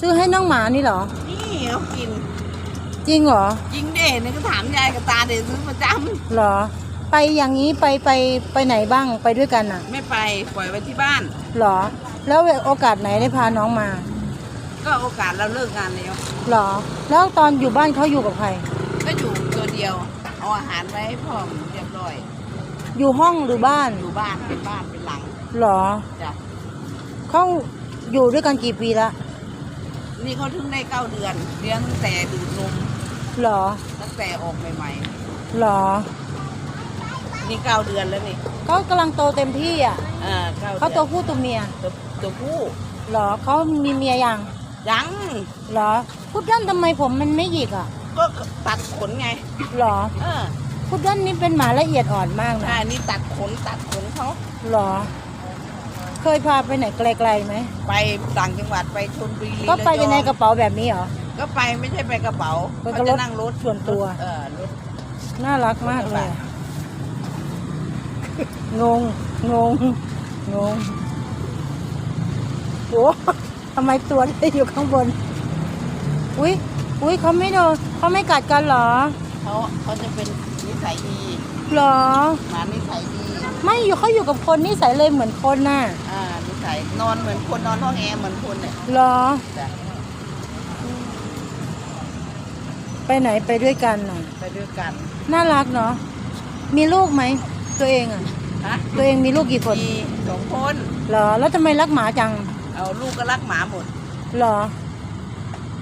ซื้อให้น้องหมานี่เหรอ นี่เขากิน จริงเหรอ จริงเด่นี่ก็ถามยายกับตาเด่ซื้อประจเหรอ ไปอย่างนี้ไปไปไปไหนบ้างไปด้วยกันอะำไม่ไปปล่อยไว้ที่บ้าน เหรอ แล้วโอกาสไหนได้พาน้องมาก็โอกาสเราเลิกงานแล้ว เหรอ แล้วตอนอยู่บ้านเขาอยู่กับใคร ก็อยู่ตัวเดียว เอาอาหารไว้ให้พ่อเรียบร้อย อยู่ห้องหรือบ้านอยู่บ้านเป็นบ้านเป็นหลังเหรอจ้ะเขาอยู่ด้วยกันกี่ปีละ นี่เขาถึงได้เก้าเดือน เลี้ยงตั้งแต่ดูดนมเหรอตั้งแต่ออกใหม่เหรอ ๆนี่เก้าเดือนแล้วนี่เขากำลังโตเต็มที่อะเออเก้าเขาเดืตัอวนผู้ตัวเมียตัวตัวผู้เหรอเขามีเมียยังยังเหรอพุดเดิ้ลทำไมผมมันไม่หยิกอะก็ตัดขนไงเหรอเออพุดเดิ้ลนี่เป็นหมาละเอียดอ่อนมากนะอ่านี่ตัดขนตัดขนเขาเหรอเค ยพาไปไหนไกลๆไหมไปต่างจังหวัดไปชลบุรีก็ไประยองในกระเป๋าแบบนี้เหรอ ก็ไปไม่ใช่ไปกระเป๋าไปเขากับรจะถนั่งรถส่วนตัว เออรถ น่ารักมากเลยอะงง งง งงโอ้ทำไมตัวได้อยู่ข้างบน อุ้ยอุ้ยเขาไม่โดนเขาไม่กัดกันเหรอ เขาเขาจะเป็นนิ สัยดีเหรอหมานิสัยดีไม่อยู่เขาอยู่กับคนนิสัยเลยเหมือนคนน่ะอ่านิสัยนอนเหมือนคนนอนห้องแอร์เหมือนคนเนี่ยเหรอจ้ะไปไหนไปด้วยกันน่ะไปด้วยกันน่ารักเนาะมีลูกไหมตัวเองอะฮะตัวเองมีลูกกี่คนมีสองคนเหรอแล้วทำไมรักหมาจังเอาลูกก็รักหมาหมดเหรอ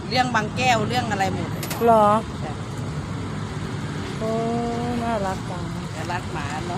เรื่องบางแก้วเรื่องอะไรหมดเหรอจ้ะโอ้น่า รักจังจะรักหมาเนาะ